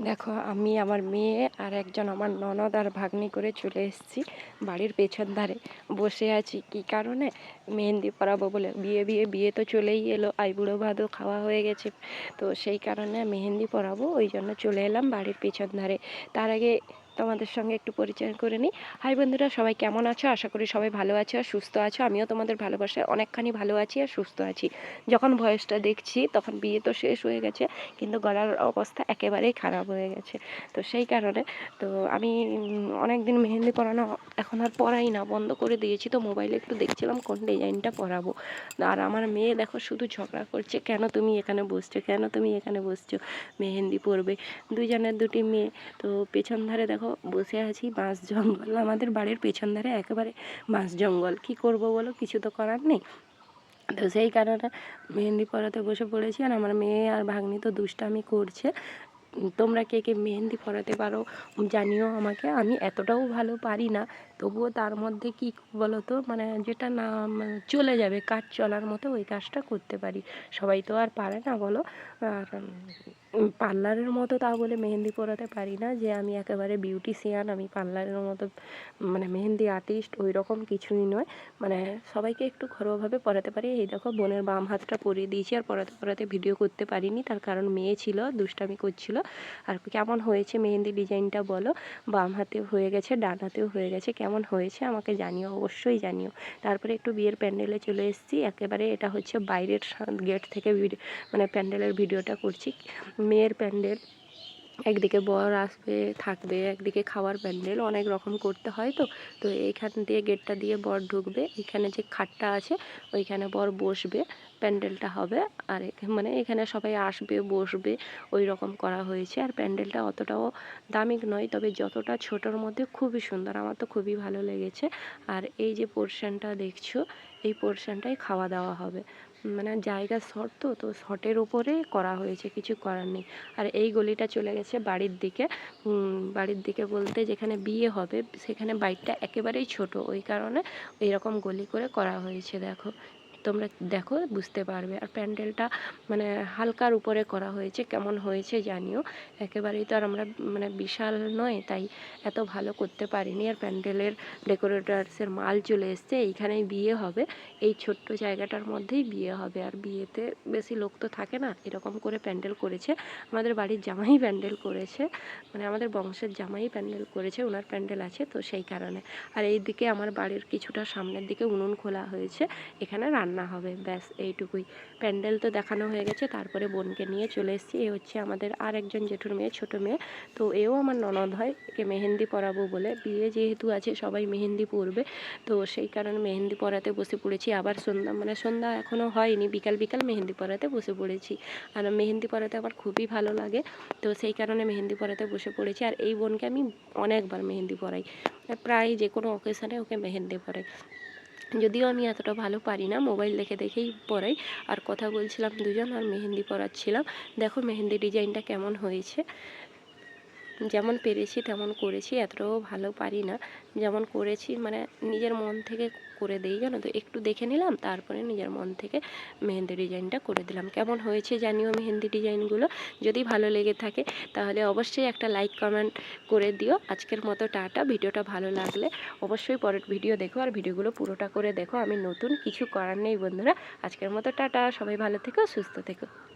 দেখো, আমি আমার মেয়ে আর একজন আমার ননদ আর ভাগ্নি করে চলে এসেছি বাড়ির পেছন ধারে। বসে আছি। কি কারণে? মেহেন্দি পরাবো বলে। বিয়ে বিয়ে বিয়ে তো চলেই এলো। আই বুড়ো ভাদও খাওয়া হয়ে গেছে। তো সেই কারণে মেহেন্দি পরাবো, ওই জন্য চলে এলাম বাড়ির পেছন ধারে। তার আগে তোমাদের সঙ্গে একটু পরিচয় করে নিই। হাই বন্ধুরা, সবাই কেমন আছো? আশা করি সবাই ভালো আছো আর সুস্থ আছো। আমিও তোমাদের ভালোবাসায় অনেকখানি ভালো আছি আর সুস্থ আছি। যখন ভয়েসটা দেখছি, তখন বিয়ে তো শেষ হয়ে গেছে, কিন্তু গলার অবস্থা একেবারেই খারাপ হয়ে গেছে। তো সেই কারণে, তো আমি অনেক দিন মেহেন্দি পরানো এখন আর পরাই না, বন্ধ করে দিয়েছি। তো মোবাইলে একটু দেখছিলাম কোন ডিজাইনটা পরাবো। আর আমার মেয়ে দেখো শুধু ঝগড়া করছে, কেন তুমি এখানে বসছো? কেন তুমি এখানে বসছো? মেহেন্দি পরবে। দুজনের দুটি মেয়ে, তো পেছন ধারে দেখো বসে আছি বাঁশ জঙ্গল। আমাদের বাড়ির পেছন ধারে একেবারে বাঁশ জঙ্গল। কি করব বলো? কিছু তো করার নেই। তো সেই কারণে মেহেন্দি পরাতে বসে পড়েছি আর আমার মেয়ে আর ভাগ্নি তো দুষ্টামি করছে। তোমরা কে কে মেহেন্দি পরাতে পারো জানিও আমাকে। আমি এতটাও ভালো পারি না, তবুও তার মধ্যে কি বলো তো মানে যেটা না, চলে যাবে, কাজ চলার মতো ওই কাজটা করতে পারি। সবাই তো আর পারে না বলো। আর পার্লারের মতো তা বলে মেহেন্দি পরাতে পারি না যে আমি একেবারে বিউটিশিয়ান, আমি পার্লারের মতো মানে মেহেন্দি আর্টিস্ট ওই রকম কিছুই নয়। মানে সবাইকে একটু ঘরোয়াভাবে পরাতে পারি। এই দেখো বোনের বাম হাতটা পরিয়ে দিয়েছি আর পরাতে পরাতে ভিডিও করতে পারিনি, তার কারণ মেয়ে ছিল, দুষ্টামি করছিল। আর কেমন হয়েছে মেহেন্দি ডিজাইনটা বলো? বাম হাতেও হয়ে গেছে, ডান হাতেও হয়ে গেছে, কেমন হয়েছে আমাকে জানিও, অবশ্যই জানিও। তারপরে একটু বিয়ের প্যান্ডেলে চলে এসেছি, একেবারে এটা হচ্ছে বাইরের গেট থেকে মানে প্যান্ডেলের ভিডিওটা করছি। মেয়ের প্যান্ডেল। একদিকে বর আসবে, থাকবে, একদিকে খাওয়ার প্যান্ডেল, অনেক রকম করতে হয় তো। তো এইখান দিয়ে গেটটা দিয়ে বর ঢুকবে এখানে যে খাটটা আছে, ওইখানে বর বসবে, প্যান্ডেলটা হবে। আর মানে এখানে সবাই আসবে, বসবে ওই রকম করা হয়েছে। আর প্যান্ডেলটা অতটাও দামিক নয়, তবে যতটা ছোটোর মধ্যে খুবই সুন্দর। আমার তো খুবই ভালো লেগেছে। আর এই যে পোর্শনটা দেখছ, এই পোর্শনটাই খাওয়া দাওয়া হবে। মানে জায়গা শর্ট তো তো শর্টের উপরে করা হয়েছে, কিছু করার নেই। আর এই গলিটা চলে গেছে বাড়ির দিকে। বাড়ির দিকে বলতে যেখানে বিয়ে হবে, সেখানে বাইকটা একেবারেই ছোট। ওই কারণে এরকম গলি করে করা হয়েছে, দেখো। তোমরা দেখো, বুঝতে পারবে। আর প্যান্ডেলটা মানে হালকার উপরে করা হয়েছে, কেমন হয়েছে জানিও। একেবারেই তো আর আমরা মানে বিশাল নয়, তাই এত ভালো করতে পারিনি। আর প্যান্ডেলের ডেকোরেটার্সের মাল চলে এসছে, এইখানেই বিয়ে হবে। এই ছোট্ট জায়গাটার মধ্যেই বিয়ে হবে। আর বিয়েতে বেশি লোক তো থাকে না, এরকম করে প্যান্ডেল করেছে। আমাদের বাড়ির জামাই প্যান্ডেল করেছে মানে আমাদের বংশের জামাই প্যান্ডেল করেছে ওনার প্যান্ডেল আছে তো সেই কারণে। আর এই দিকে আমার বাড়ির কিছুটা সামনের দিকে উনুন খোলা হয়েছে, এখানে রান্না রান্না হবে। ব্যাস, এইটুকুই। প্যান্ডেল তো দেখানো হয়ে গেছে, তারপরে বোনকে নিয়ে চলে এসেছি। এ হচ্ছে আমাদের আর একজন জেঠুর মেয়ে, ছোটো মেয়ে। তো এও আমার ননদ হয়, একে মেহেন্দি পরাবো বলে। বিয়ে যেহেতু আছে, সবাই মেহেন্দি পরবে। তো সেই কারণে মেহেন্দি পরাতে বসে পড়েছি। আবার সন্ধ্যা মানে সন্ধ্যা এখনও হয়নি, বিকাল বিকাল মেহেন্দি পরাতে বসে পড়েছি। আর মেহেন্দি পরাতে আমার খুবই ভালো লাগে। তো সেই কারণে মেহেন্দি পরাতে বসে পড়েছি। আর এই বোনকে আমি অনেকবার মেহেন্দি পরাই। প্রায় যে কোনো অকেশানে ওকে মেহেন্দি পরাই। যদিও আমি এতটা ভালো পারি না, মোবাইল দেখে দেখেই পরাই আর কথা বলছিলাম দুজন আর মেহেন্দি পরাচ্ছিলাম। দেখো মেহেন্দি ডিজাইনটা কেমন হয়েছে। যেমন পেরেছি তেমন করেছি, এতটাও ভালো পারি না। যেমন করেছি মানে নিজের মন থেকে করে দিই, জানো তো? একটু দেখে নিলাম, তারপরে নিজের মন থেকে মেহেন্দি ডিজাইনটা করে দিলাম। কেমন হয়েছে জানিও মেহেন্দি ডিজাইনগুলো? যদি ভালো লেগে থাকে, তাহলে অবশ্যই একটা লাইক, কমেন্ট করে দিও। আজকের মতো টাটা, ভিডিওটা ভালো লাগলে অবশ্যই পরের ভিডিও দেখো, আর ভিডিওগুলো পুরোটা করে দেখো। আমি নতুন কিছু করার নেই, বন্ধুরা। আজকের মতো টাটা, সবাই ভালো থেকো, সুস্থ থেকো।